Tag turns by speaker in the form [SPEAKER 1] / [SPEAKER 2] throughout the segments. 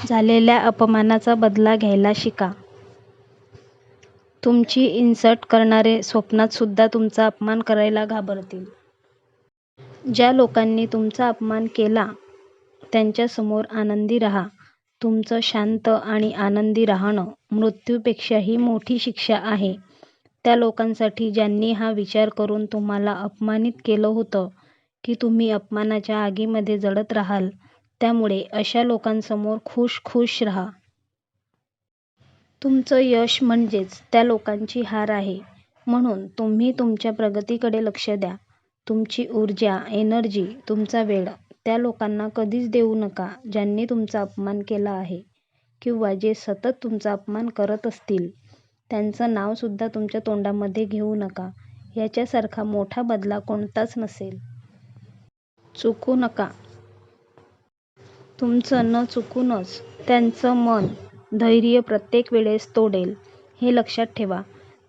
[SPEAKER 1] झालेल्या अपमानाचा बदला घ्यायला शिका. तुमची इन्सल्ट करणारे स्वप्नात सुद्धा तुमचा अपमान करायला घाबरतील. ज्या लोकांनी तुमचा अपमान केला त्यांच्यासमोर आनंदी राहा. तुमचं शांत आणि आनंदी राहणं मृत्यूपेक्षाही मोठी शिक्षा आहे त्या लोकांसाठी ज्यांनी हा विचार करून तुम्हाला अपमानित केलं होतं की तुम्ही अपमानाच्या आगीमध्ये जळत राहाल. त्यामुळे अशा लोकांसमोर खूश खूश राहा. तुमचं यश म्हणजेच त्या लोकांची हार आहे. म्हणून तुम्ही तुमच्या प्रगतीकडे लक्ष द्या. तुमची ऊर्जा, एनर्जी, तुमचा वेळ त्या लोकांना कधीच देऊ नका ज्यांनी तुमचा अपमान केला आहे किंवा जे सतत तुमचा अपमान करत असतील. त्यांचं नावसुद्धा तुमच्या तोंडामध्ये घेऊ नका. याच्यासारखा मोठा बदला कोणताच नसेल. चुकू नका. तुमचं न चुकूनच त्यांचं मन, धैर्य प्रत्येक वेळेस तोडेल हे लक्षात ठेवा.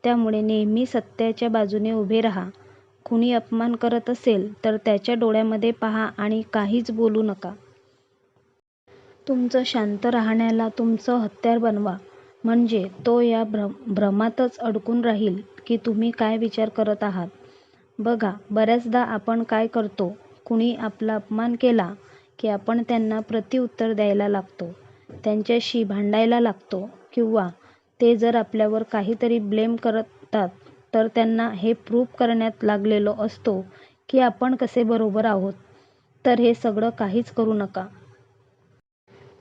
[SPEAKER 1] त्यामुळे नेहमी सत्याच्या बाजूने उभे राहा. कुणी अपमान करत असेल तर त्याच्या डोळ्यामध्ये पहा आणि काहीच बोलू नका. तुमचं शांत राहण्याला तुमचं हत्यार बनवा. म्हणजे तो या भ्रमातच अडकून राहील की तुम्ही काय विचार करत आहात. बघा बऱ्याचदा आपण काय करतो कुणी आपला अपमान केला की आपण त्यांना प्रतिउत्तर द्यायला लागतो. त्यांच्याशी भांडायला लागतो किंवा ते जर आपल्यावर काहीतरी ब्लेम करतात तर त्यांना हे प्रूव्ह करण्यात लागलेलो असतो की आपण कसे बरोबर आहोत. तर हे सगळं काहीच करू नका.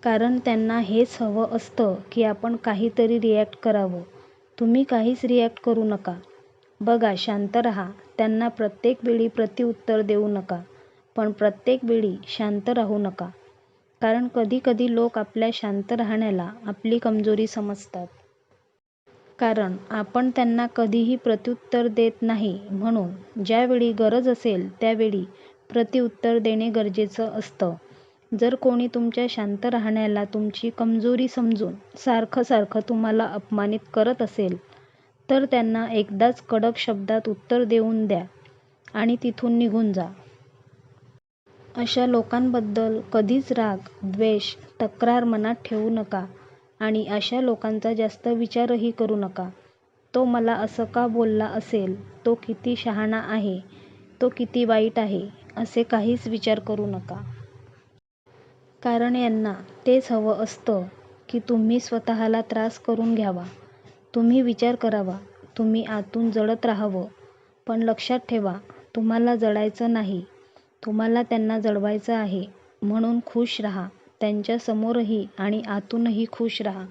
[SPEAKER 1] कारण त्यांना हेच हवं असतं की आपण काहीतरी रिअॅक्ट करावं. तुम्ही काहीच रिअॅक्ट करू नका. बघा शांत राहा. त्यांना प्रत्येक वेळी प्रतिउत्तर देऊ नका. पण प्रत्येक वेळी शांत राहू नका. कारण कधी कधी लोक आपल्या शांत राहण्याला आपली कमजोरी समजतात. कारण आपण त्यांना कधीही प्रत्युत्तर देत नाही म्हणून ज्यावेळी गरज असेल त्यावेळी प्रतिउत्तर देणे गरजेचं असतं. जर कोणी तुमच्या शांत राहण्याला तुमची कमजोरी समजून सारखं सारखं तुम्हाला अपमानित करत असेल तर त्यांना एकदाच कडक शब्दात उत्तर देऊन द्या आणि तिथून निघून जा. अशा लोकांबद्दल कधीच राग, द्वेष, तक्रार मनात ठेवू नका आणि अशा लोकांचा जास्त विचारही करू नका. तो मला असं का बोलला असेल, तो किती शहाणा आहे, तो किती वाईट आहे असे काहीच विचार करू नका. कारण यांना तेच हवं असतं की तुम्ही स्वतःला त्रास करून घ्यावा. तुम्ही विचार करावा. तुम्ही आतून जळत राहावं. पण लक्षात ठेवा तुम्हाला जळायचं नाही. तुम्हाला त्यांना जळवायचं आहे. म्हणून खूश राहा. त्यांच्या समोरही आणि आतूनही खूश राहा.